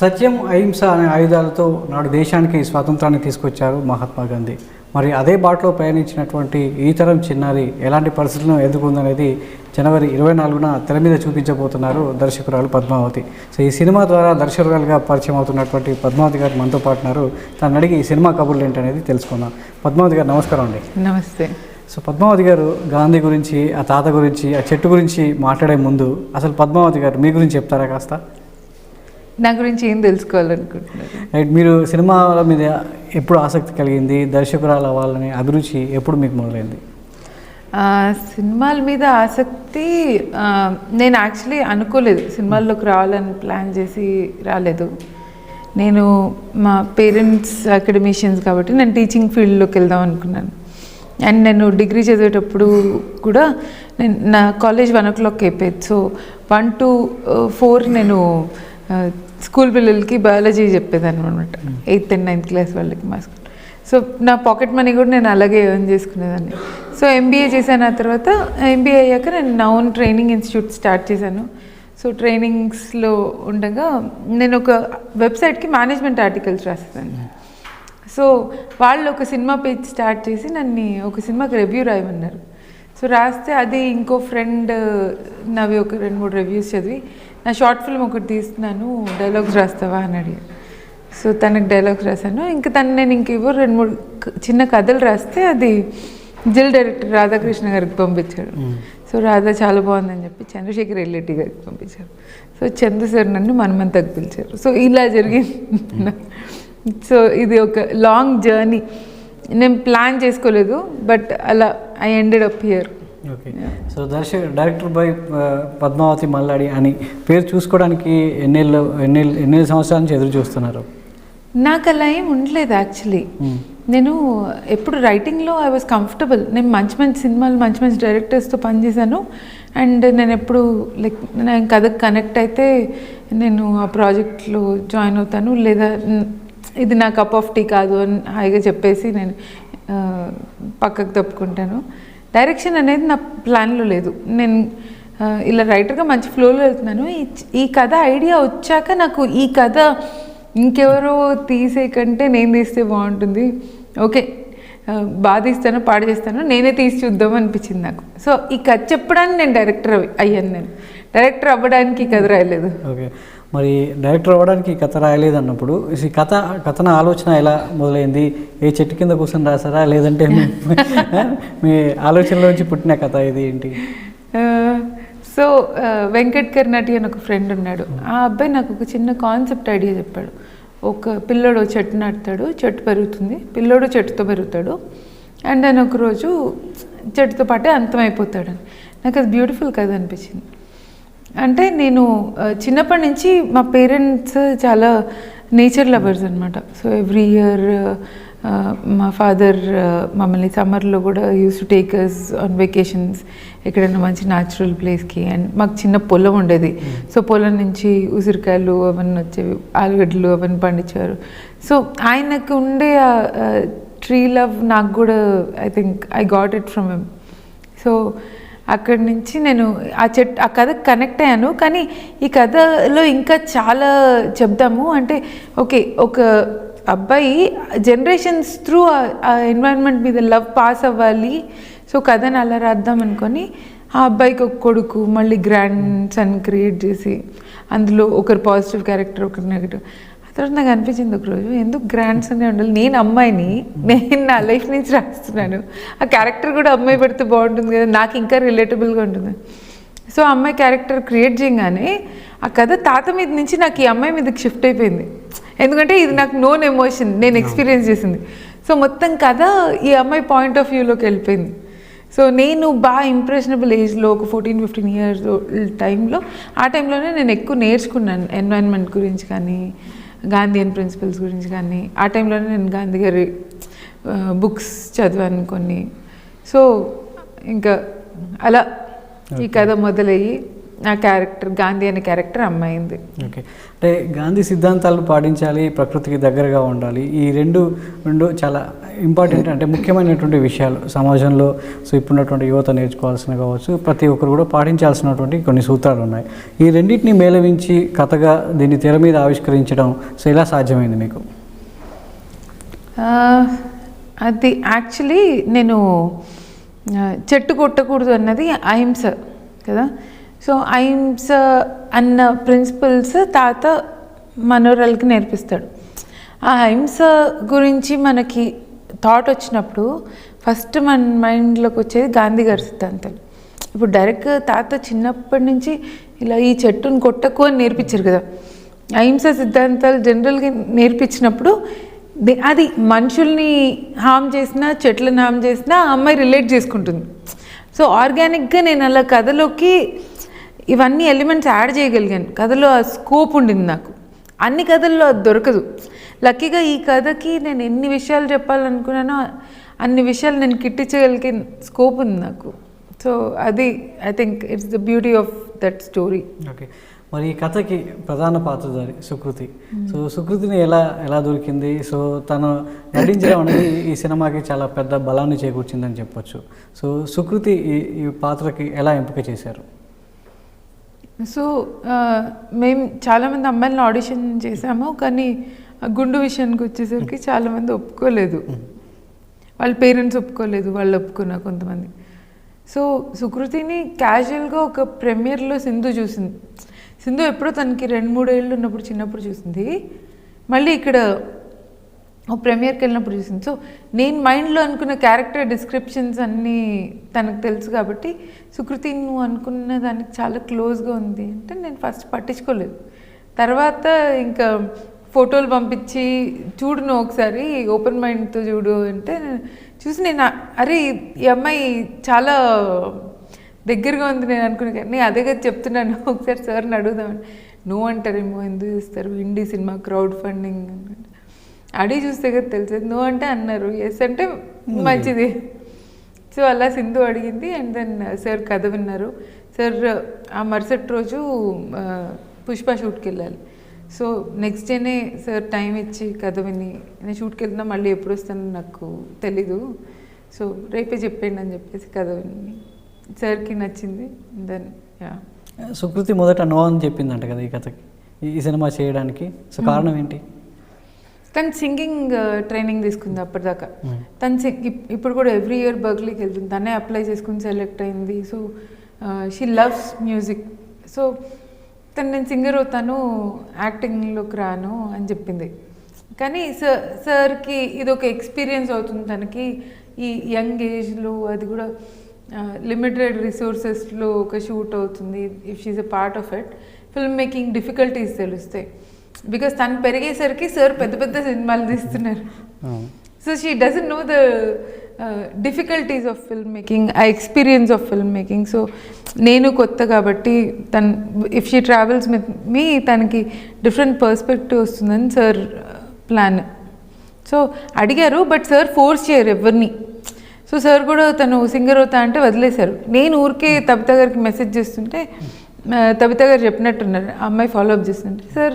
సత్యం అహింస అనే ఆయుధాలతో నాడు దేశానికి స్వాతంత్రాన్ని తీసుకొచ్చారు మహాత్మా గాంధీ. మరి అదే బాటలో ప్రయాణించినటువంటి ఈ తరం చిన్నారి ఎలాంటి పరిస్థితులను ఎదుర్కొందనేది జనవరి ఇరవై నాలుగున తెర మీద చూపించబోతున్నారు దర్శకురాలు పద్మావతి. సో ఈ సినిమా ద్వారా దర్శకురాలుగా పరిచయం అవుతున్నటువంటి పద్మావతి గారు మనతో పాటున్నారు తను అడిగి ఈ సినిమా కబుర్లు ఏంటనేది తెలుసుకుందాం. పద్మావతి గారు నమస్కారం అండి. నమస్తే. సో పద్మావతి గారు గాంధీ గురించి ఆ తాత గురించి ఆ చెట్టు గురించి మాట్లాడే ముందు అసలు పద్మావతి గారు మీ గురించి చెప్తారా కాస్త? నా గురించి ఏం తెలుసుకోవాలనుకుంటున్నారు? రైట్ మీరు సినిమాల మీద ఎప్పుడు ఆసక్తి కలిగింది? దర్శకురాలు అవ్వాలని అభిరుచి ఎప్పుడు మీకు మొదలైంది? సినిమాల మీద ఆసక్తి నేను యాక్చువల్లీ అనుకోలేదు. సినిమాల్లోకి రావాలని ప్లాన్ చేసి రాలేదు. నేను మా పేరెంట్స్ అకాడమిషియన్స్ కాబట్టి నేను టీచింగ్ ఫీల్డ్లోకి వెళ్దాం అనుకున్నాను. అండ్ నేను డిగ్రీ చదివేటప్పుడు కూడా నేను నా కాలేజ్ వన్ ఓ క్లాక్ అయిపోయేది. సో వన్ టు ఫోర్ నేను స్కూల్ పిల్లలకి బయాలజీ చెప్పేదాన్ని అనమాట ఎయిత్ అండ్ నైన్త్ క్లాస్ వాళ్ళకి మా స్కూల్. సో నా పాకెట్ మనీ కూడా నేను అలాగే ఎర్న్ చేసుకునేదాన్ని. సో ఎంబీఏ చేశాను. ఆ తర్వాత ఎంబీఏ అయ్యాక నేను నా ఓన్ ట్రైనింగ్ ఇన్స్టిట్యూట్ స్టార్ట్ చేశాను. సో ట్రైనింగ్స్లో ఉండగా నేను ఒక వెబ్సైట్కి మేనేజ్మెంట్ ఆర్టికల్స్ రాసేదాన్ని. సో వాళ్ళు ఒక సినిమా పేజ్ స్టార్ట్ చేసి నన్ను ఒక సినిమాకి రివ్యూ రాయమన్నారు. సో రాస్తే అది ఇంకో ఫ్రెండ్ నవి ఒక రెండు మూడు రివ్యూస్ చదివి నా షార్ట్ ఫిల్మ్ ఒకటి తీస్తున్నాను డైలాగ్స్ రాస్తావా అని అడిగాను సో తనకు డైలాగ్స్ రాశాను. ఇంకా తను నేను ఇంక ఇవ్వ రెండు మూడు చిన్న కథలు రాస్తే అది జిల్ డైరెక్టర్ రాధాకృష్ణ గారికి పంపించాడు. సో రాధా చాలా బాగుందని చెప్పి చంద్రశేఖర్ ఎల్లెట్టి గారికి పంపించారు. సో చంద్ర సార్ నన్ను మనమంతకు పిలిచారు. సో ఇలా జరిగింది. సో ఇది ఒక లాంగ్ జర్నీ. నేను ప్లాన్ చేసుకోలేదు బట్ అలా I ended up here. Okay so దర్శక డైరెక్టర్ బై పద్మావతి మల్లాడి అని పేరు చూసుకోవడానికి ఎన్నేళ్ళు ఎన్నేళ్ళు ఎన్ని సంవత్సరాల నుంచి ఎదురు చూస్తున్నారు? నాకు అలా ఏం ఉండలేదు యాక్చువల్లీ మ్మ్. నేను ఎప్పుడు రైటింగ్లో ఐ వాజ్ కంఫర్టబుల్ నేను మంచి మంచి సినిమాలు మంచి మంచి డైరెక్టర్స్తో పనిచేశాను. అండ్ నేను ఎప్పుడు లైక్ నేను కథకు కనెక్ట్ అయితే నేను ఆ ప్రాజెక్ట్లో జాయిన్ అవుతాను. లేదా ఇది నా కప్ ఆఫ్ టీ కాదు అని హాయిగా చెప్పేసి నేను పక్కకు తప్పుకుంటాను. డైరెక్షన్ అనేది నా ప్లాన్లో లేదు. నేను ఇలా రైటర్గా మంచి ఫ్లోలో వెళ్తున్నాను. ఈ ఈ కథ ఐడియా వచ్చాక నాకు ఈ కథ ఇంకెవరో తీసే కంటే నేను తీస్తే బాగుంటుంది. ఓకే బాధిస్తాను బాగా తీస్తాను పాడు చేస్తాను నేనే తీసి చూద్దాం అనిపించింది నాకు. సో ఈ కథ చెప్పడానికి నేను డైరెక్టర్ అవి- అయ్యాను నేను. డైరెక్టర్ అవ్వడానికి కథ రాయలేదు. ఓకే. మరి డైరెక్టర్ అవ్వడానికి ఈ కథ రాయలేదు అన్నప్పుడు ఈ కథ కథన ఆలోచన ఎలా మొదలైంది? ఏ చెట్టు కింద కూర్చొని రాసారా లేదంటే మీ- ఆలోచనలోంచి పుట్టిన కథ ఇది ఏంటి? సో వెంకట్ కర్నాటి అని ఒక ఫ్రెండ్ ఉన్నాడు. ఆ అబ్బాయి నాకు ఒక చిన్న కాన్సెప్ట్ ఐడియా చెప్పాడు. ఒక పిల్లోడు చెట్టు నాటుతాడు చెట్టు పెరుగుతుంది పిల్లోడు చెట్టుతో పెరుగుతాడు. అండ్ ఆయన ఒకరోజు చెట్టుతో పాటే అంతమైపోతాడని. నాకు అది బ్యూటిఫుల్ కథ అనిపించింది. అంటే నేను చిన్నప్పటి నుంచి మా పేరెంట్స్ చాలా నేచర్ లవర్స్ అనమాట సో ఎవ్రీ ఇయర్ మా ఫాదర్ మమ్మల్ని సమ్మర్లో కూడా used to take us on vacations ఎక్కడైనా మంచి న్యాచురల్ ప్లేస్కి అండ్ మాకు చిన్న పొలం ఉండేది. సో పొలం నుంచి ఉసిరికాయలు అవన్నీ వచ్చేవి ఆలుగడ్డలు అవన్నీ పండించారు. సో ఆయనకు ఉండే ట్రీ లవ్ నాకు కూడా I think I got it from him so అక్కడి నుంచి నేను ఆ చెట్ ఆ కథకు కనెక్ట్ అయ్యాను. కానీ ఈ కథలో ఇంకా చాలా చెప్దాము. అంటే ఓకే ఒక అబ్బాయి జనరేషన్స్ త్రూ ఆ ఎన్వైరన్మెంట్ మీద లవ్ పాస్ అవ్వాలి. సో కథను అలా రాద్దాం అనుకొని ఆ అబ్బాయికి ఒక కొడుకు మళ్ళీ గ్రాండ్ సన్ క్రియేట్ చేసి అందులో ఒకరు పాజిటివ్ క్యారెక్టర్ ఒకరు నెగిటివ్ తర్వాత నాకు అనిపించింది ఒకరోజు ఎందుకు గ్రాండ్స్ అనే ఉండాలి నేను అమ్మాయిని నేను నా లైఫ్ నుంచి రాస్తున్నాను. ఆ క్యారెక్టర్ కూడా అమ్మాయి పెడితే బాగుంటుంది కదా నాకు ఇంకా రిలేటబుల్గా ఉంటుంది. సో అమ్మాయి క్యారెక్టర్ క్రియేట్ చేయగానే ఆ కథ తాత మీద నుంచి నాకు ఈ అమ్మాయి మీదకి షిఫ్ట్ అయిపోయింది. ఎందుకంటే ఇది నాకు నోన్ ఎమోషన్ నేను ఎక్స్పీరియన్స్ చేసింది. సో మొత్తం కథ ఈ అమ్మాయి పాయింట్ ఆఫ్ వ్యూలోకి వెళ్ళిపోయింది. సో నేను బాగా ఇంప్రెషనబుల్ ఏజ్లో ఒక ఫోర్టీన్ ఫిఫ్టీన్ ఇయర్స్ టైంలో ఆ టైంలోనే నేను ఎక్కువ నేర్చుకున్నాను ఎన్వైరన్మెంట్ గురించి కానీ గాంధీయన్ ప్రిన్సిపల్స్ గురించి కానీ ఆ టైంలోనే నేను గాంధీ గారి బుక్స్ చదివాను కొన్ని. సో ఇంకా అలా ఈ కథ మొదలయ్యి ఆ క్యారెక్టర్ గాంధీ అనే క్యారెక్టర్ అమ్మాయింది. ఓకే. అంటే గాంధీ సిద్ధాంతాలను పాటించాలి ప్రకృతికి దగ్గరగా ఉండాలి. ఈ రెండు రెండు చాలా ఇంపార్టెంట్ అంటే ముఖ్యమైనటువంటి విషయాలు. సమాజంలో సో ఇప్పుడున్నటువంటి యువత నేర్చుకోవాల్సిన కావచ్చు ప్రతి ఒక్కరు కూడా పాటించాల్సినటువంటి కొన్ని సూత్రాలు ఉన్నాయి. ఈ రెండింటిని మేళవించి కథగా దీన్ని తెర మీద ఆవిష్కరించడం సో ఎలా సాధ్యమైంది మీకు? అది యాక్చువల్లీ నేను చెట్టు కొట్టకూడదు అన్నది అహింస కదా. సో అహింస అన్న ప్రిన్సిపల్స్ తాత మనోరాలకి నేర్పిస్తాడు. ఆ అహింస గురించి మనకి థాట్ వచ్చినప్పుడు ఫస్ట్ మన మైండ్లోకి వచ్చేది గాంధీ గారి సిద్ధాంతాలు ఇప్పుడు డైరెక్ట్ తాత చిన్నప్పటి నుంచి ఇలా ఈ చెట్టును కొట్టకు అని నేర్పించారు కదా. అహింస సిద్ధాంతాలు జనరల్గా నేర్పించినప్పుడు అది మనుషుల్ని హామ్ చేసినా చెట్లను హామ్ చేసినా ఆ అమ్మాయి రిలేట్ చేసుకుంటుంది. సో ఆర్గానిక్గా నేను అలా కథలోకి ఇవన్నీ ఎలిమెంట్స్ యాడ్ చేయగలిగాను. కథలో ఆ స్కోప్ ఉండింది నాకు. అన్ని కథల్లో అది దొరకదు. లక్కీగా ఈ కథకి నేను ఎన్ని విషయాలు చెప్పాలనుకున్నానో అన్ని విషయాలు నేను కిట్టించగలిగే స్కోప్ ఉంది నాకు. సో అది I think it's the beauty of that story okay. మరి ఈ కథకి ప్రధాన పాత్రధారి సుకృతి. సో సుకృతిని ఎలా ఎలా దొరికింది? సో తను నటించడం అనేది ఈ సినిమాకి చాలా పెద్ద బలాన్ని చేకూర్చిందని చెప్పొచ్చు. సో సుకృతి ఈ ఈ పాత్రకి ఎలా ఎంపిక చేశారు? సో మేము చాలామంది అమ్మాయిలను ఆడిషన్ చేశాము కానీ గుండు విషయానికి వచ్చేసరికి చాలామంది ఒప్పుకోలేదు. వాళ్ళ పేరెంట్స్ ఒప్పుకోలేదు వాళ్ళు ఒప్పుకున్నా కొంతమంది. సో సుకృతిని క్యాజువల్గా ఒక ప్రీమియర్లో సింధు చూసింది. సింధు ఎప్పుడో తనకి రెండు మూడేళ్ళు ఉన్నప్పుడు చిన్నప్పుడు చూసింది. మళ్ళీ ఇక్కడ ప్రీమియర్కి వెళ్ళినప్పుడు చూసింది. సో నేను మైండ్లో అనుకున్న క్యారెక్టర్ డిస్క్రిప్షన్స్ అన్నీ తనకు తెలుసు కాబట్టి సుకృతి నువ్వు అనుకున్న దానికి చాలా క్లోజ్గా ఉంది అంటే నేను ఫస్ట్ పట్టించుకోలేదు. తర్వాత ఇంకా ఫోటోలు పంపించి చూడు నువ్వు ఒకసారి ఓపెన్ మైండ్తో చూడు అంటే చూసి నేను అరే ఈ అమ్మాయి చాలా దగ్గరగా ఉంది నేను అనుకునే నేను అదే కదా చెప్తున్నాను ఒకసారి సార్ని అడుగుదామని. నువ్వు అంటారేమో ఎందుకు చేస్తారు? హిందీ సినిమా క్రౌడ్ ఫండింగ్ అన్నట్టు. అడిగి చూస్తే కదా తెలిసేది. నువ్వు అంటే అన్నారు. ఎస్ అంటే మంచిది. సో అలా సింధు అడిగింది. అండ్ దెన్ సార్ కథ విన్నారు. సార్ ఆ మరుసటి రోజు పుష్ప షూట్కి వెళ్ళాలి సో నెక్స్ట్ డేనే సార్ టైం ఇచ్చి కథ విని నేను షూట్కి వెళ్తున్నా మళ్ళీ ఎప్పుడు వస్తానో నాకు తెలీదు. సో రేపే చెప్పండి అని చెప్పేసి కథ విని సార్కి నచ్చింది. దెన్ యా సుకృతి మొదట నో అని చెప్పిందంట కదా ఈ కథకి ఈ- ఈ సినిమా చేయడానికి. సో కారణం ఏంటి? తను సింగింగ్ ట్రైనింగ్ తీసుకుంది అప్పటిదాకా. తను ఇప్పుడు కూడా ఎవ్రీ ఇయర్ బర్క్లీకి వెళ్తుంది. తనే అప్లై చేసుకుని సెలెక్ట్ అయింది. So she loves music. So తను నేను సింగర్ అవుతాను యాక్టింగ్లోకి రాను అని చెప్పింది. కానీ సార్ సార్కి ఇది ఒక ఎక్స్పీరియన్స్ అవుతుంది తనకి. ఈ యంగ్ ఏజ్లో అది కూడా లిమిటెడ్ రిసోర్సెస్లో ఒక షూట్ అవుతుంది. If she a part of it. Film making difficulties తెలుస్తాయి. బికాస్ తను పెరిగేసరికి సార్ పెద్ద పెద్ద సినిమాలు తీస్తున్నారు. So she doesn't know the difficulties of film making ఆ experience of film making so నేను కొత్త కాబట్టి తను if she travels with me తనకి డిఫరెంట్ పర్స్పెక్టివ్ వస్తుందని సార్ ప్లాన్ సో అడిగారు బట్ సార్ ఫోర్స్ చేయరు ఎవరిని. సో సార్ కూడా తను సింగర్ అవుతా అంటే వదిలేశారు. నేను ఊరికే తబిత గారికి మెసేజ్ చేస్తుంటే ఆ, తబిత గారు చెప్పినట్టున్నారు. అమ్మాయి ఫాలో అప్ చేస్తుంటే సార్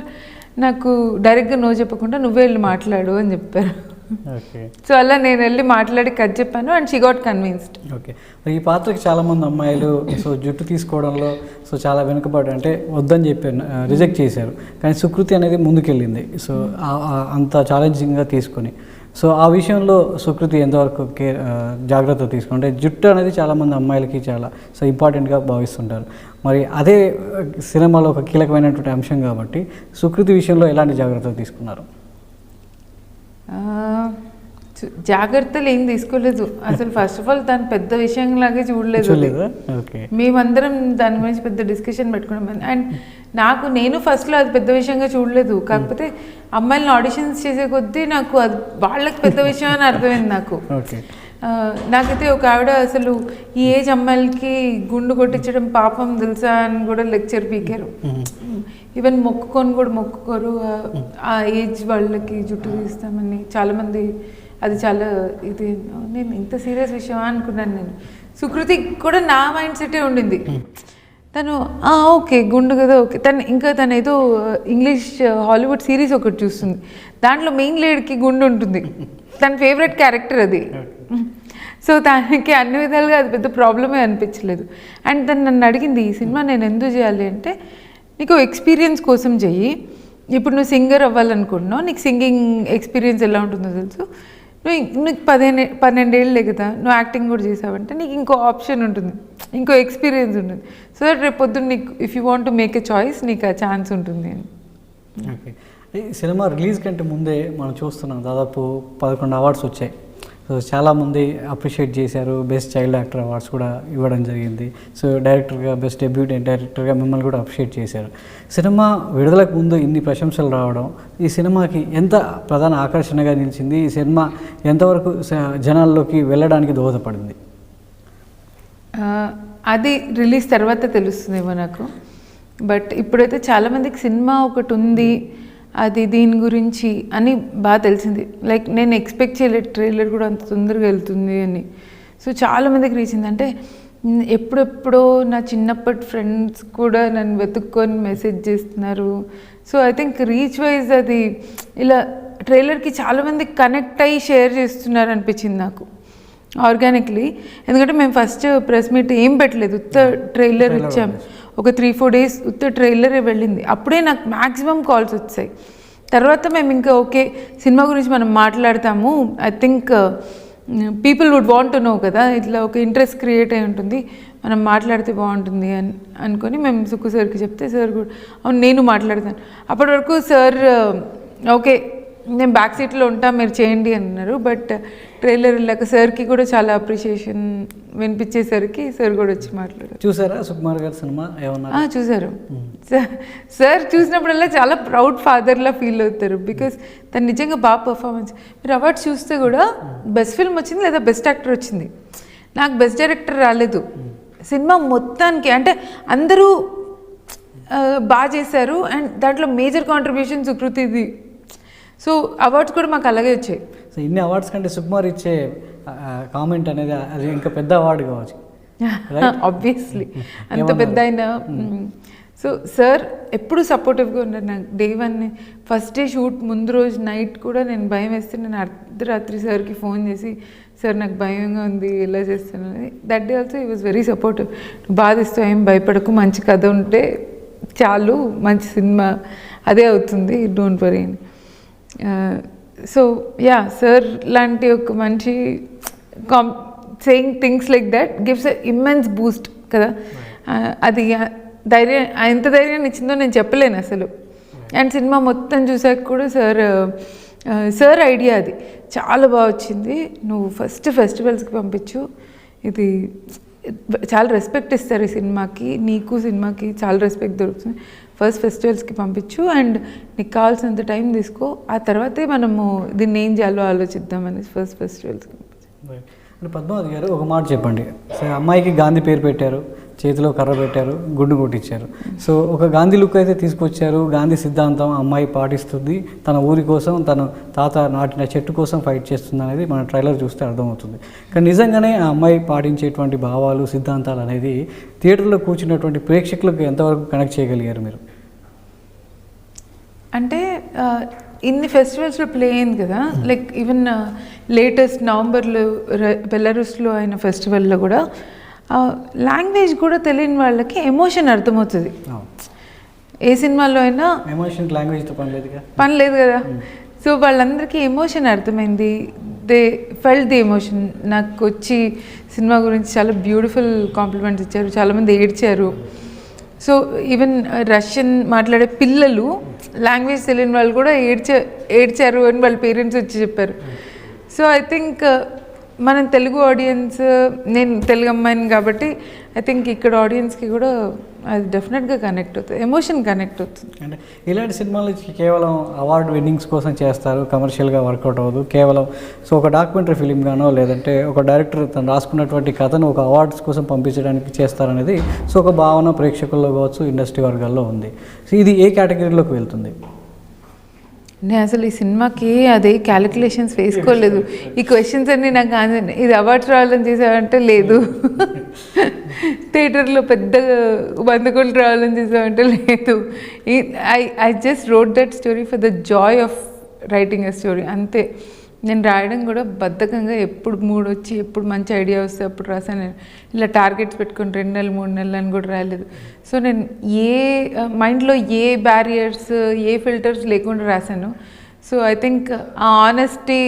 నాకు డైరెక్ట్గా నో చెప్పకుండా నువ్వే వెళ్ళి మాట్లాడు అని చెప్పారు. ఓకే. సో అలా నేను వెళ్ళి మాట్లాడి కట్ చెప్పాను and she got convinced okay. మరి ఈ పాత్రకి చాలామంది అమ్మాయిలు సో జుట్టు తీసుకోవడంలో సో చాలా వెనుకబడి అంటే వద్దని చెప్పారు రిజెక్ట్ చేశారు. కానీ సుకృతి అనేది ముందుకెళ్ళింది. సో అంత ఛాలెంజింగ్గా తీసుకొని. సో ఆ విషయంలో సుకృతి ఎంతవరకు కేర్ జాగ్రత్త తీసుకుంటే జుట్టు అనేది చాలామంది అమ్మాయిలకి చాలా సో ఇంపార్టెంట్గా భావిస్తుంటారు. మరి అదే సినిమాలో ఒక కీలకమైనటువంటి అంశం కాబట్టి సుకృతి విషయంలో ఎలాంటి జాగ్రత్తలు తీసుకున్నారు? జాగ్రత్తలు ఏం తీసుకోలేదు. అసలు ఫస్ట్ ఆఫ్ ఆల్ దాని పెద్ద చూడలేదు అది. చూడలేదా? ఓకే. మేమందరం దాని గురించి పెద్ద డిస్కషన్ పెట్టుకున్నాం. అండ్ నాకు నేను ఫస్ట్లో అది పెద్ద విషయంగా చూడలేదు. కాకపోతే అమ్మాయిలను ఆడిషన్స్ చేసే కొద్దీ నాకు అది వాళ్ళకి పెద్ద విషయం అని అర్థమైంది నాకు. నాకైతే ఒక ఆవిడ అసలు ఈ ఏజ్ అమ్మాయిలకి గుండు కొట్టించడం పాపం తెలుసా అని కూడా లెక్చర్ పీకారు. ఈవెన్ మొక్కుకొని కూడా మొక్కుకోరు. ఆ- ఏజ్ వాళ్ళకి జుట్టు తీస్తామని చాలామంది అది చాలా ఇది నేను ఇంత సీరియస్ విషయం అనుకున్నాను నేను. సుకృతి కూడా నా మైండ్ సెటే ఉండింది. తను "ఆ, ఓకే గుండు కదా ఓకే. తను ఇంకా తను ఏదో ఇంగ్లీష్ హాలీవుడ్ సిరీస్ ఒకటి చూస్తుంది. దాంట్లో మెయిన్ లీడ్కి గుండు ఉంటుంది. తన ఫేవరెట్ క్యారెక్టర్ అది. సో దానికి అన్ని విధాలుగా అది పెద్ద ప్రాబ్లమే అనిపించలేదు. అండ్ తను నన్ను అడిగింది ఈ సినిమా నేను ఎందుకు చేయాలి? అంటే నీకు ఎక్స్పీరియన్స్ కోసం చెయ్యి. ఇప్పుడు నువ్వు సింగర్ అవ్వాలనుకుంటున్నావు. నీకు సింగింగ్ ఎక్స్పీరియన్స్ ఎలా ఉంటుందో తెలుసు. నువ్వు నీకు పదిహేను పన్నెండేళ్ళే కదా నువ్వు యాక్టింగ్ కూడా చేసావంటే నీకు ఇంకో ఆప్షన్ ఉంటుంది. ఇంకో ఎక్స్పీరియన్స్ ఉంటుంది. సో దట్ రేపు పొద్దున్న నీకు if you want to make a choice నీకు ఆ ఛాన్స్ ఉంటుంది. అని ఓకే సినిమా రిలీజ్ కంటే ముందే మనం చూస్తున్నాం. దాదాపు పదకొండు అవార్డ్స్ వచ్చాయి. సో చాలామంది అప్రిషియేట్ చేశారు. బెస్ట్ చైల్డ్ యాక్టర్ అవార్డ్స్ కూడా ఇవ్వడం జరిగింది. సో డైరెక్టర్గా బెస్ట్ డెబ్యూట్ డైరెక్టర్గా మిమ్మల్ని కూడా అప్రిషియేట్ చేశారు. సినిమా విడుదలకు ముందు ఇన్ని ప్రశంసలు రావడం ఈ సినిమాకి ఎంత ప్రధాన ఆకర్షణగా నిలిచింది ఈ సినిమా ఎంతవరకు జనాల్లోకి వెళ్ళడానికి దోహదపడింది? అది రిలీజ్ తర్వాత తెలుస్తుందేమో నాకు. బట్ ఇప్పుడైతే చాలామందికి సినిమా ఒకటి ఉంది. అది దీని గురించి అని బాగా తెలిసింది. లైక్ నేను ఎక్స్పెక్ట్ చేయలేదు ట్రైలర్ కూడా అంత తొందరగా వెళ్తుంది అని. సో చాలామందికి రీచ్ అయింది. అంటే ఎప్పుడెప్పుడో నా చిన్నప్పటి ఫ్రెండ్స్ కూడా నన్ను వెతుక్కొని మెసేజ్ చేస్తున్నారు. So I think reach wise అది ఇలా ట్రైలర్కి చాలామంది కనెక్ట్ అయ్యి షేర్ చేస్తున్నారు అనిపించింది నాకు. ఆర్గానిక్లీ ఎందుకంటే మేము ఫస్ట్ ప్రెస్ మీట్ ఏం పెట్టలేదు. ఉత్త ట్రైలర్ ఇచ్చాం. ఒక త్రీ ఫోర్ డేస్ ఉత్త ట్రైలరే వెళ్ళింది. అప్పుడే నాకు మ్యాక్సిమం కాల్స్ వచ్చాయి. తర్వాత మేము ఇంకా ఓకే సినిమా గురించి మనం మాట్లాడతాము. I think people would want know కదా ఇట్లా ఒక ఇంట్రెస్ట్ క్రియేట్ అయి ఉంటుంది. మనం మాట్లాడితే బాగుంటుంది అని అనుకొని మేము సుక్కు సార్కి చెప్తే సార్ కూడా అవును నేను మాట్లాడతాను. అప్పటి వరకు సార్ uh, ఓకే నేను బ్యాక్ సీట్లో ఉంటా మీరు చేయండి అన్నారు. బట్ ట్రైలర్ వెళ్ళాక సార్కి కూడా చాలా అప్రిషియేషన్ వినిపించేసరికి సార్ కూడా వచ్చి మాట్లాడారు. చూసారా సుకుమార్ గారి సినిమా? ఏమన్నా? చూసారు. సార్ సార్ చూసినప్పుడల్లా చాలా ప్రౌడ్ ఫాదర్లా ఫీల్ అవుతారు. బికాస్ తను నిజంగా బాగా పర్ఫార్మెన్స్ మీరు అవార్డ్స్ చూస్తే కూడా బెస్ట్ ఫిల్మ్ వచ్చింది లేదా బెస్ట్ యాక్టర్ వచ్చింది? నాకు బెస్ట్ డైరెక్టర్ రాలేదు. సినిమా మొత్తానికి అంటే అందరూ బాగా చేశారు. అండ్ దాంట్లో మేజర్ కాంట్రిబ్యూషన్ సుకృతిది. సో అవార్డ్స్ కూడా మాకు అలాగే వచ్చాయి. సో ఇన్ని అవార్డ్స్ కంటే సుకుమార్ ఇచ్చే కామెంట్ అనేది అది ఇంకా పెద్ద అవార్డు కావచ్చు. ఆబ్వియస్లీ అంత పెద్ద ఆయన సో సార్ ఎప్పుడు సపోర్టివ్గా ఉన్నారు? నాకు day one first day shoot ముందు రోజు నైట్ కూడా నేను భయం వేస్తే నేను అర్ధరాత్రి సార్కి ఫోన్ చేసి సార్ నాకు భయంగా ఉంది ఎలా చేస్తానని that day also he was very supportive బాధిస్తూ ఏం భయపడకు మంచి కథ ఉంటే చాలు మంచి సినిమా అదే అవుతుంది డోంట్ వరీ అని. సో యా సార్ లాంటి ఒక మంచి కాం saying things like that gives a immense boost కదా? Uh, అది ధైర్యం ఎంత ధైర్యాన్ని ఇచ్చిందో నేను చెప్పలేను అసలు. అండ్ సినిమా మొత్తం చూసాక కూడా సార్ సార్ ఐడియా అది. చాలా బాగా వచ్చింది. నువ్వు ఫస్ట్ ఫెస్టివల్స్కి పంపించు. ఇది చాలా రెస్పెక్ట్ ఇస్తారు ఈ సినిమాకి. నీకు సినిమాకి చాలా రెస్పెక్ట్ దొరుకుతుంది. ఫస్ట్ ఫెస్టివల్స్కి పంపించు అండ్ నీకు కావాల్సినంత టైం తీసుకో. ఆ తర్వాతే మనము దీన్ని ఏం చేయాలో ఆలోచిద్దామని ఫస్ట్ ఫెస్టివల్స్కి అంటే పద్మావతి గారు ఒక మాట చెప్పండి. సో అమ్మాయికి గాంధీ పేరు పెట్టారు చేతిలో కర్ర పెట్టారు గుండు కొట్టించారు సో ఒక గాంధీ లుక్ అయితే తీసుకొచ్చారు గాంధీ సిద్ధాంతం అమ్మాయి పాటిస్తుంది తన ఊరి కోసం తన తాత నాటిన చెట్టు కోసం ఫైట్ చేస్తుంది అనేది మన ట్రైలర్ చూస్తే అర్థమవుతుంది. కానీ నిజంగానే ఆ అమ్మాయి పాటించేటువంటి భావాలు సిద్ధాంతాలు అనేది థియేటర్లో కూర్చున్నటువంటి ప్రేక్షకులకు ఎంతవరకు కనెక్ట్ చేయగలిగారు మీరు? అంటే ఇన్ని ఫెస్టివల్స్లో ప్లే అయింది కదా లైక్ ఈవెన్ లేటెస్ట్ నవంబర్లో బెలరూస్లో అయిన ఫెస్టివల్లో కూడా లాంగ్వేజ్ కూడా తెలియని వాళ్ళకి ఎమోషన్ అర్థమవుతుంది. ఏ సినిమాలో అయినా ఎమోషన్ లాంగ్వేజ్తో పని లేదు కదా. సో వాళ్ళందరికీ ఎమోషన్ అర్థమైంది. They felt the emotion. నాకు వచ్చి సినిమా గురించి చాలా బ్యూటిఫుల్ కాంప్లిమెంట్స్ ఇచ్చారు. చాలామంది ఏడ్చారు. సో ఈవెన్ రష్యన్ మాట్లాడే పిల్లలు లాంగ్వేజ్ తెలియని వాళ్ళు కూడా ఏడ్చ ఏడ్చారు అని వాళ్ళ పేరెంట్స్ వచ్చి చెప్పారు. సో ఐ థింక్ మనం తెలుగు ఆడియన్స్ నేను తెలుగు అమ్మాయిని కాబట్టి ఐ థింక్ ఇక్కడ ఆడియన్స్కి కూడా అది డెఫినెట్గా కనెక్ట్ అవుతుంది. ఎమోషన్ కనెక్ట్ అవుతుంది. అంటే ఇలాంటి సినిమాలు కేవలం అవార్డ్ విన్నింగ్స్ కోసం చేస్తారు కమర్షియల్గా వర్కౌట్ అవ్వదు. కేవలం సో ఒక డాక్యుమెంటరీ ఫిలిం గానో లేదంటే ఒక డైరెక్టర్ తను రాసుకున్నటువంటి కథను ఒక అవార్డ్స్ కోసం పంపించడానికి చేస్తారనేది సో ఒక భావన ప్రేక్షకుల్లో కావచ్చు ఇండస్ట్రీ వర్గాల్లో ఉంది. సో ఇది ఏ కేటగిరీలోకి వెళ్తుంది? నేను అసలు ఈ సినిమాకి అదే క్యాలిక్యులేషన్స్ వేసుకోలేదు. ఈ క్వశ్చన్స్ అన్ని నాకు ఆన్సర్ ఇది అవార్డ్స్ రావాలని చేసావంటే లేదు. థియేటర్లో పెద్ద బంధుకులు రావాలని చేసామంటే లేదు. I I just wrote that story for the joy of writing a story అంతే. నేను రాయడం కూడా బద్ధకంగా ఎప్పుడు మూడు వచ్చి ఎప్పుడు మంచి ఐడియా వస్తే అప్పుడు రాసాను నేను ఇలా టార్గెట్స్ పెట్టుకుని రెండు నెలలు మూడు నెలలు అని కూడా రాయలేదు. సో నేను ఏ మైండ్లో ఏ బ్యారియర్స్ ఏ ఫిల్టర్స్ లేకుండా రాశాను. సో ఐ థింక్ ఆ honesty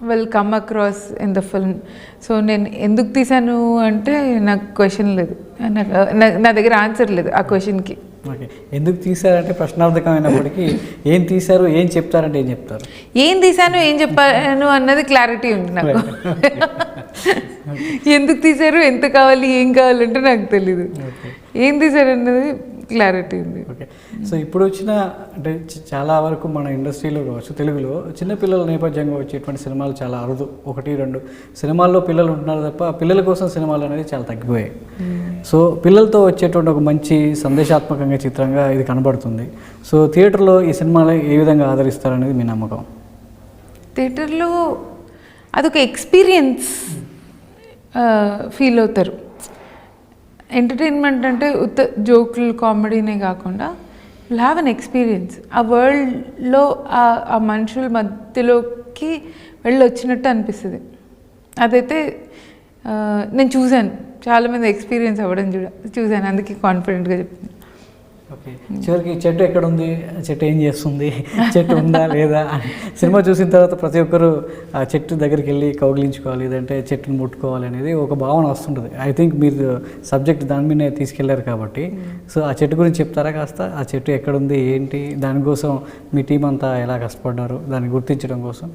will come across in the film so నేను ఎందుకు తీశాను అంటే నాకు క్వశ్చన్ లేదు. నాకు నా దగ్గర ఆన్సర్ లేదు ఆ క్వశ్చన్కి ఓకే ఎందుకు తీశారంటే ప్రశ్నార్థకమైనప్పటికీ ఏం తీశారు ఏం చెప్తారంటే ఏం చెప్తారు. ఏం తీశాను ఏం చెప్పాను అన్నది క్లారిటీ ఉంది నాకు. ఎందుకు తీశారు ఎంత కావాలి ఏం కావాలంటే నాకు తెలీదు. ఏం తీశారు అన్నది క్లారిటీ ఉంది. ఓకే సో ఇప్పుడు వచ్చిన అంటే చాలా వరకు మన ఇండస్ట్రీలో కావచ్చు తెలుగులో చిన్నపిల్లల నేపథ్యంగా వచ్చేటువంటి సినిమాలు చాలా అరుదు. ఒకటి రెండు. సినిమాల్లో పిల్లలు ఉంటున్నారు తప్ప పిల్లల కోసం సినిమాలు అనేది చాలా తగ్గిపోయాయి. సో పిల్లలతో వచ్చేటువంటి ఒక మంచి సందేశాత్మకంగా చిత్రంగా ఇది కనబడుతుంది. సో థియేటర్లో ఈ సినిమాలు ఏ విధంగా ఆదరిస్తారనేది మీ నమ్మకం? థియేటర్లో అదొక ఎక్స్పీరియన్స్ ఫీల్ అవుతారు. ఎంటర్టైన్మెంట్ అంటే ఉత్త జోకులు కామెడీనే కాకుండా విల్ హ్యావ్ అన్ ఎక్స్పీరియన్స్ ఆ వరల్డ్లో ఆ మనుషుల మధ్యలోకి వెళ్ళి వచ్చినట్టు అనిపిస్తుంది. అదైతే నేను చూశాను. చాలామంది ఎక్స్పీరియన్స్ అవ్వడం చూడ చూశాను. అందుకే కాన్ఫిడెంట్గా చెప్తున్నాను చివరికి చెట్టు ఎక్కడ ఉంది చెట్టు ఏం చేస్తుంది? చెట్టు ఉందా లేదా? సినిమా చూసిన తర్వాత ప్రతి ఒక్కరు ఆ చెట్టు దగ్గరికి వెళ్ళి కౌగిలించుకోవాలి లేదంటే చెట్టుని ముట్టుకోవాలి అనేది ఒక భావన వస్తుంటుంది. ఐ థింక్ మీరు సబ్జెక్ట్ దాని మీదనే తీసుకెళ్ళారు కాబట్టి. సో ఆ చెట్టు గురించి చెప్తారా కాస్త? ఆ చెట్టు ఎక్కడ ఉంది ఏంటి? దానికోసం మీ టీం అంతా ఎలా కష్టపడ్డారు? దాన్ని గుర్తించడం కోసం.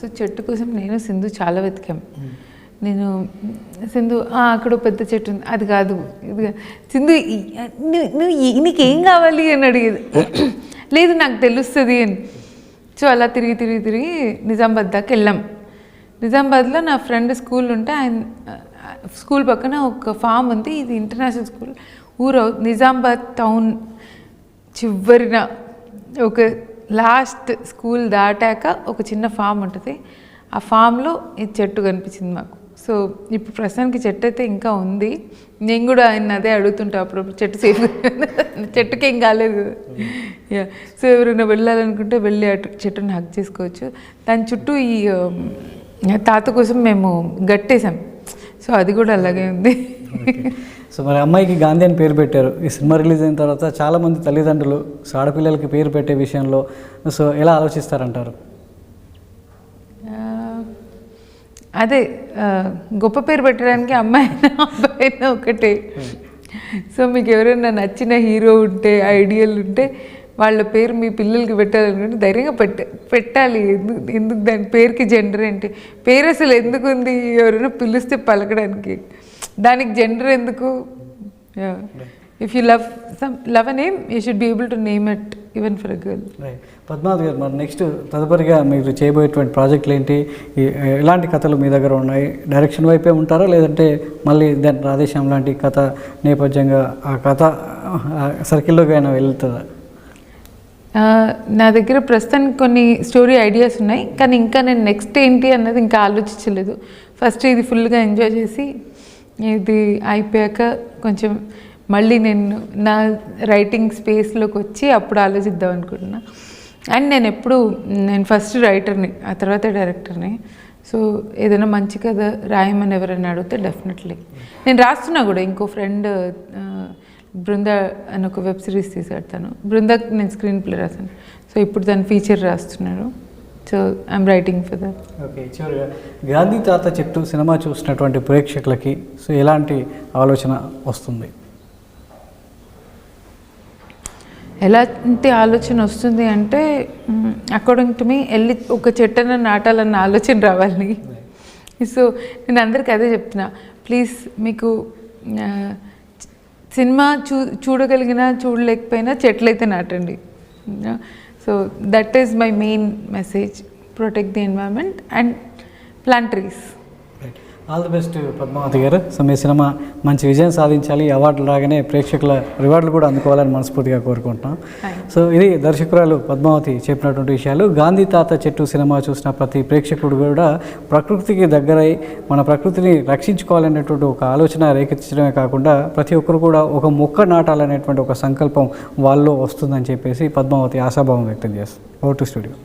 సో చెట్టు కోసం నేను సింధు చాలా వెతికాం. నేను సింధు అక్కడ పెద్ద చెట్టు ఉంది. అది కాదు ఇది కాదు." సింధు నువ్వు నీకేం కావాలి? అని అడిగేది. లేదు నాకు తెలుస్తుంది అని. సో అలా తిరిగి తిరిగి తిరిగి నిజామాబాద్ దాకా వెళ్ళాం. నిజామాబాద్లో నా ఫ్రెండ్ స్కూల్ ఉంటే ఆయన స్కూల్ పక్కన ఒక ఫామ్ ఉంది. ఇది ఇంటర్నేషనల్ స్కూల్. ఊరు నిజామాబాద్ టౌన్ చివరిన ఒక లాస్ట్ స్కూల్ దాటాక ఒక చిన్న ఫామ్ ఉంటుంది. ఆ ఫామ్లో ఈ చెట్టు కనిపించింది మాకు. సో ఇప్పుడు ప్రస్తుతానికి చెట్టు అయితే ఇంకా ఉంది. నేను కూడా ఆయన అదే అడుగుతుంటా అప్పుడప్పుడు చెట్టు సేఫ్ చెట్టుకి ఏం కాలేదు యా సో ఎవరైనా వెళ్ళాలనుకుంటే వెళ్ళి అటు చెట్టుని హక్ చేసుకోవచ్చు. దాని చుట్టూ ఈ um, తాత కోసం మేము గట్టేసాం. సో అది కూడా అలాగే ఉంది. సో మరి అమ్మాయికి గాంధీ అని పేరు పెట్టారు. ఈ సినిమా రిలీజ్ అయిన తర్వాత చాలామంది తల్లిదండ్రులు సో ఆడపిల్లలకి పేరు పెట్టే విషయంలో సో ఎలా ఆలోచిస్తారంటారు ఆ, అదే గొప్ప పేరు పెట్టడానికి అమ్మాయి అబ్బాయి ఒకటే. సో మీకు ఎవరైనా నచ్చిన హీరో ఉంటే ఐడియల్ ఉంటే వాళ్ళ పేరు మీ పిల్లలకి పెట్టాలనుకుంటే ధైర్యంగా పెట్ట పెట్టాలి. ఎందుకు ఎందుకు దాని పేరుకి జెండర్ ఏంటి పేరు అసలు ఎందుకు ఉంది ఎవరైనా పిలిస్తే పలకడానికి. దానికి జెండర్ ఎందుకు? If you love some love a name you should be able to name it even for girl right Padmavathi garu మరి నెక్స్ట్ తదుపరిగా మీరు చేయబోయేటువంటి ప్రాజెక్టులు ఏంటి? ఎలాంటి కథలు మీ దగ్గర ఉన్నాయి? డైరెక్షన్ వైపే ఉంటారా? లేదంటే మళ్ళీ దాని రాధేశ్యాం లాంటి కథ నేపథ్యంగా ఆ కథ సర్కిల్లోకి అయినా వెళ్తుందా? నా దగ్గర ప్రస్తుతానికి కొన్ని స్టోరీ ఐడియాస్ ఉన్నాయి. కానీ ఇంకా నేను నెక్స్ట్ ఏంటి అన్నది ఇంకా ఆలోచించలేదు. ఫస్ట్ ఇది ఫుల్గా ఎంజాయ్ చేసి ఇది అయిపోయాక కొంచెం మళ్ళీ నేను నా రైటింగ్ స్పేస్లోకి వచ్చి అప్పుడు ఆలోచిద్దాం అనుకుంటున్నా. అండ్ నేను ఎప్పుడు నేను ఫస్ట్ రైటర్ని ఆ తర్వాత డైరెక్టర్ని సో ఏదైనా మంచి కథ రాయమని ఎవరైనా అడిగితే డెఫినెట్లీ నేను రాస్తున్నా కూడా ఇంకో ఫ్రెండ్ బృంద అని ఒక వెబ్ సిరీస్ తీసాడు బృంద బృందకి నేను స్క్రీన్ ప్లే రాశాను సో ఇప్పుడు దాని ఫీచర్ రాస్తున్నాడు. So I'm writing for that okay చివరిగా గాంధీ తాత చెప్తూ సినిమా చూసినటువంటి ప్రేక్షకులకి సో ఎలాంటి ఆలోచన వస్తుంది? ఎలాంటి ఆలోచన వస్తుంది అంటే అకార్డింగ్ టు మీ వెళ్ళి ఒక చెట్టున నాటాలన్న ఆలోచన రావాలి. సో నేను అందరికీ అదే చెప్తున్నా. ప్లీజ్ మీకు సినిమా చూ చూడగలిగినా చూడలేకపోయినా చెట్లు అయితే నాటండి so that is my main message protect the environment and plant trees all the best Padmavathi garu. So me cinema మంచి విజయం సాధించాలి. అవార్డులు రాగానే ప్రేక్షకుల రివార్డులు కూడా అందుకోవాలని మనస్ఫూర్తిగా కోరుకుంటున్నాం. సో ఇది దర్శకురాలు పద్మావతి చెప్పినటువంటి విషయాలు. గాంధీ తాత చెట్టు సినిమా చూసిన ప్రతి ప్రేక్షకుడు కూడా ప్రకృతికి దగ్గరై మన ప్రకృతిని రక్షించుకోవాలనేటువంటి ఒక ఆలోచన రేకెత్తించడమే కాకుండా ప్రతి ఒక్కరు కూడా ఒక మొక్క నాటాలనేటువంటి ఒక సంకల్పం వాళ్ళలో వస్తుందని చెప్పేసి పద్మావతి ఆశాభావం వ్యక్తం చేస్తుంది. ఓ టు స్టూడియో